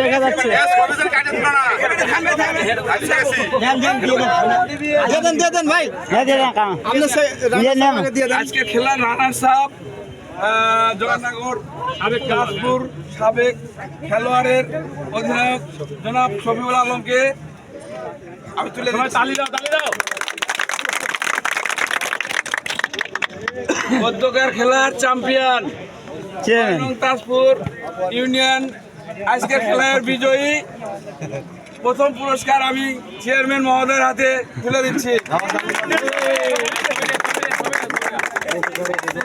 দেখা যাচ্ছে ভাই আজকে খেলার রানার্স আপ জগাননগর সাবেক কাশপুর সাবেক খেলোয়াড়ের অধিনায়ক জনাব শফিউল আলমকে আমি তুলে তালি দাও তালি দাও। মধ্যকার খেলার চ্যাম্পিয়ন তাজপুর ইউনিয়ন। আজকের খেলার বিজয়ী প্রথম পুরস্কার আমি চেয়ারম্যান মহোদয়ের হাতে তুলে দিচ্ছি।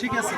ঠিক আছে।